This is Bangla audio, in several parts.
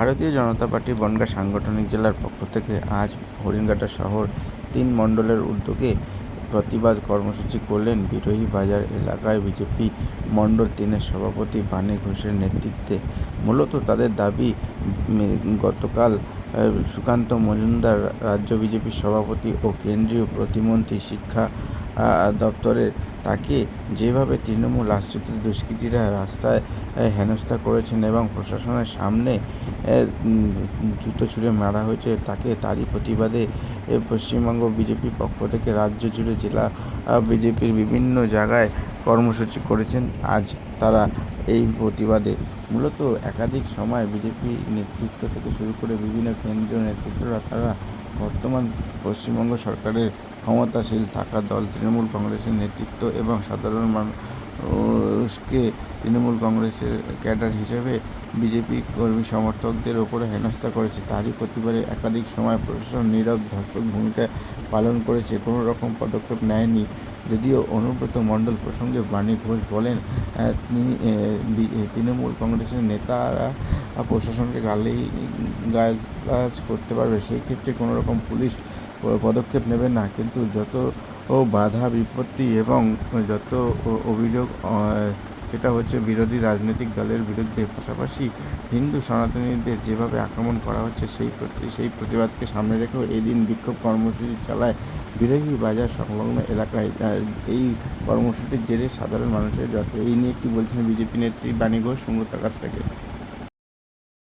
ভারতীয় জনতা পার্টি বনগাঁ সাংগঠনিক জেলার পক্ষ থেকে আজ হরিণঘাটা শহর তিন মণ্ডলের উদ্যোগে প্রতিবাদ কর্মসূচি করলেন বিরোহী বাজার এলাকায় বিজেপি মণ্ডল তিনের সভাপতি বাণী ঘোষের নেতৃত্বে। মূলত তাদের দাবি গতকাল সুকান্ত মজুমদার রাজ্য বিজেপির সভাপতি ও কেন্দ্রীয় প্রতিমন্ত্রী শিক্ষা দপ্তরের তাকে যেভাবে তৃণমূল আশ্রিত দুষ্কৃতীরা রাস্তায় হেনস্থা করেছেন এবং প্রশাসনের সামনে জুতো ছুঁড়ে মারা হয়েছে, তাকে তারই প্রতিবাদে পশ্চিমবঙ্গ বিজেপির পক্ষ থেকে রাজ্য জুড়ে জেলা বিজেপির বিভিন্ন জায়গায় কর্মসূচি করেছেন। আজ তারা এই প্রতিবাদে। মূলত একাধিক সময় বিজেপি নেতৃত্ব থেকে শুরু করে বিভিন্ন কেন্দ্রীয় নেতৃত্বরা তারা বর্তমান পশ্চিমবঙ্গ সরকারের ক্ষমতাশীল থাকা দল তৃণমূল কংগ্রেসের নেতৃত্ব এবং সাধারণ মানুষকে তৃণমূল কংগ্রেসের ক্যাডার হিসেবে বিজেপি কর্মী সমর্থকদের ওপরে হেনস্থা করেছে। তারই প্রতিবারে একাধিক সময় প্রশাসন নীরব ধর্ষক ভূমিকা পালন করেছে। কোনো রকম পদক্ষেপ নেয়নি। যদিও অনুব্রত মণ্ডল প্রসঙ্গে বাণী ঘোষ বলেন তিনি তৃণমূল কংগ্রেসের নেতারা প্রশাসনকে গালি গালাজ করতে পারবে, সেই ক্ষেত্রে কোনো রকম পুলিশ পদক্ষেপ নেবে না। কিন্তু যত ও বাধা বিপত্তি এবং যত অভিযোগ সেটা হচ্ছে বিরোধী রাজনৈতিক দলের বিরুদ্ধে পাশাপাশি হিন্দু সনাতনীদের যেভাবে আক্রমণ করা হচ্ছে সেই প্রতি সেই প্রতিবাদকে সামনে রেখেও এই দিন বিক্ষোভ কর্মসূচি চালায় বিরোধী বাজার সংলগ্ন এলাকায় এই কর্মসূচির জেরে সাধারণ মানুষের জট। এই নিয়ে কি বলছেন বিজেপি নেত্রী বাণী ঘোষ? সুমতার কাছ থেকে।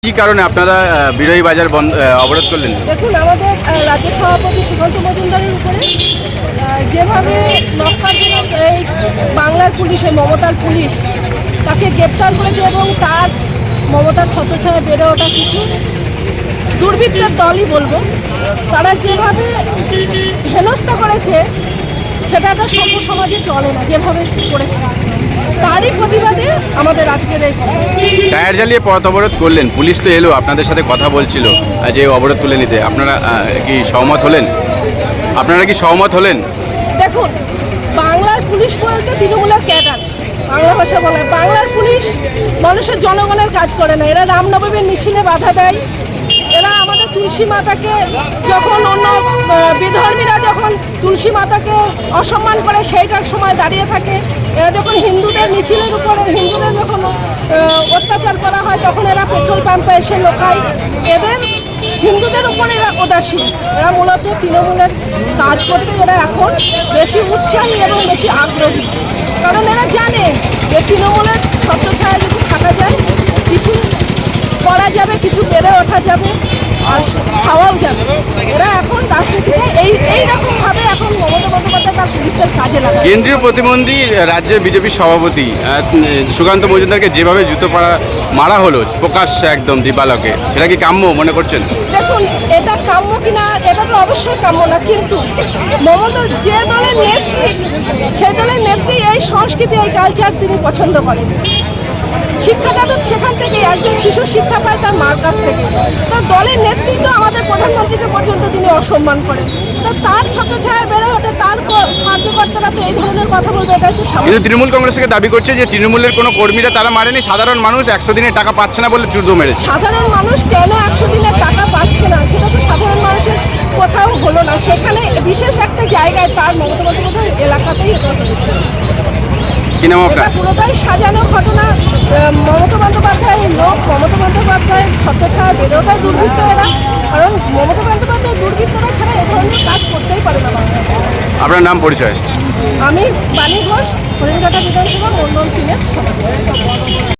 কি কারণে আপনারা বিরোধী বাজার বন্ধ অবরোধ করলেন? দেখুন আমাদের রাজ্য সভাপতি সুকান্ত মজুমদারের উপরে যেভাবে নক্কারজনক এই বাংলার পুলিশ মমতার পুলিশ তাকে গ্রেপ্তার করেছে এবং তার মমতার ছত্রছায়া বেড়ে ওঠা কিছু দুর্বৃত্তের দলই বলব। তারা যেভাবে হেনস্থা করেছে সেটা একটা সভ্য সমাজে চলে না যেভাবে করেছে। তারই প্রতিবাদে আমাদের আজকের এই। টায়ার জ্বালিয়ে পথ অবরোধ করলেন পুলিশ তো এলো আপনাদের সাথে কথা বলছিল যে অবরোধ তুলে নিতে। আপনারা কি সহমত হলেন? আপনারা কি সহমত হলেন? দেখুন বাংলার পুলিশ বলতে তৃণমূলের ক্যাডার। বাংলা ভাষা বলে। বাংলার পুলিশ মানুষের জনগণের কাজ করে না। এরা রামনবমীর মিছিলে বাধা দেয়। এরা আমাদের তুলসী মাতাকে যখন অন্য বিধর্মীরা যখন তুলসী মাতাকে অসম্মান করে সেইটার সময় দাঁড়িয়ে থাকে। এরা যখন হিন্দুদের মিছিলের উপরে, হিন্দুদের যখন অত্যাচার করা হয়, তখন এরা পেট্রোল পাম্পে এসে লোকায়। এদের, হিন্দুদের উপরে এরা উদাসীন। এরা মূলত তৃণমূলের কাজ করতে এরা এখন বেশি উৎসাহী এবং বেশি আগ্রহী। তৃণমূলের ছত্রছায়া যদি থাকা যায়, কিছু করা যাবে, কিছু বেড়ে ওঠা যাবে, আর খাওয়াও যাবে। এরা এখন রাজনীতিতে এই এই রকমভাবে এখন মমতা বন্দ্যোপাধ্যায় তার পুলিশদের কাজে লাগায় কেন্দ্রীয় প্রতিমন্ত্রী রাজ্যের বিজেপির সভাপতি সুকান্ত মজুমদারকে যেভাবে জুতো পাড়া মারা হলো, প্রকাশ্যে একদম দিবালকে সেটা কি কাম্য মনে করছেন? দেখুন, এটা কাম্য কিনা, এটা তো অবশ্যই কাম্য না, কিন্তু মমতা যে দলের নেত্রী, সে দলের নেত্রী এই সংস্কৃতি, এই কালচার তিনি পছন্দ করেন। শিক্ষাটা তো সেখান থেকে, একজন শিশু শিক্ষা পায় তার মার কাছ থেকে। তো দলের নেতৃত্ব আমাদের প্রধানমন্ত্রীকে পর্যন্ত তিনি অসম্মান করেন। তো তার ছোট ছায়া বেড়ে ওঠে তার কার্যকর্তারা তো এই ধরনের কথা বলবে এটা একটু স্বাভাবিক। কিন্তু তৃণমূল কংগ্রেস থেকে দাবি করছে যে তৃণমূলের কোনো কর্মীরা তারা মারেনি সাধারণ মানুষ একশো দিনের টাকা পাচ্ছে না বলে জুতো মেরেছে। সাধারণ মানুষ কেন একশো দিনের টাকা পাচ্ছে না? সেটা তো সাধারণ মানুষের কোথাও হলো না। সেখানে বিশেষ একটা জায়গায় তার মমতা বন্দ্যোপাধ্যায় এলাকাতেই এটা হয়েছে। কি নাম এটা আপনার পুরোটাই সাজানো ঘটনা। আহ, মমতা বন্দ্যোপাধ্যায় লোক মমতা বন্দ্যোপাধ্যায় ছত্রছায়া বেড়ে ওঠায় দুর্বৃত্ত এরা কারণ মমতা বন্দ্যোপাধ্যায় দুর্বৃত্তরা ছাড়া এ ধরনের কাজ করতেই পারে না বাংলায়। আপনার নাম পরিচয় আমি বাণী ঘোষ হরিণঘাটা বিধানসভা মন্ডল সভাপতি।